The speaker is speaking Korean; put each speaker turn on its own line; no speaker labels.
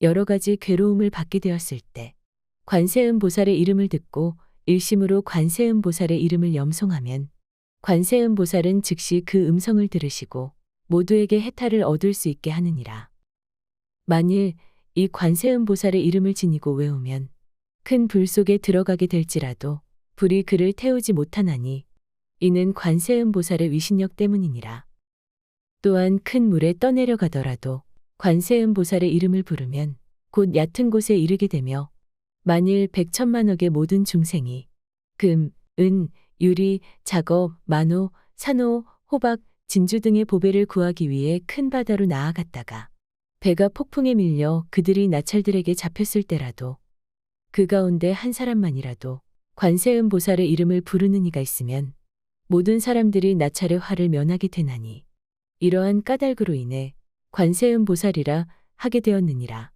여러 가지 괴로움을 받게 되었을 때 관세음 보살의 이름을 듣고 일심으로 관세음 보살의 이름을 염송하면 관세음 보살은 즉시 그 음성을 들으시고 모두에게 해탈을 얻을 수 있게 하느니라. 만일 이 관세음 보살의 이름을 지니고 외우면 큰 불 속에 들어가게 될지라도 불이 그를 태우지 못하나니 이는 관세음 보살의 위신력 때문이니라. 또한 큰 물에 떠내려가더라도 관세음 보살의 이름을 부르면 곧 얕은 곳에 이르게 되며 만일 백천만억의 모든 중생이 금, 은, 유리, 작업, 만호, 산호, 호박, 진주 등의 보배를 구하기 위해 큰 바다로 나아갔다가 배가 폭풍에 밀려 그들이 나찰들에게 잡혔을 때라도 그 가운데 한 사람만이라도 관세음 보살의 이름을 부르는 이가 있으면 모든 사람들이 나찰의 화를 면하게 되나니 이러한 까닭으로 인해 관세음 보살이라 하게 되었느니라.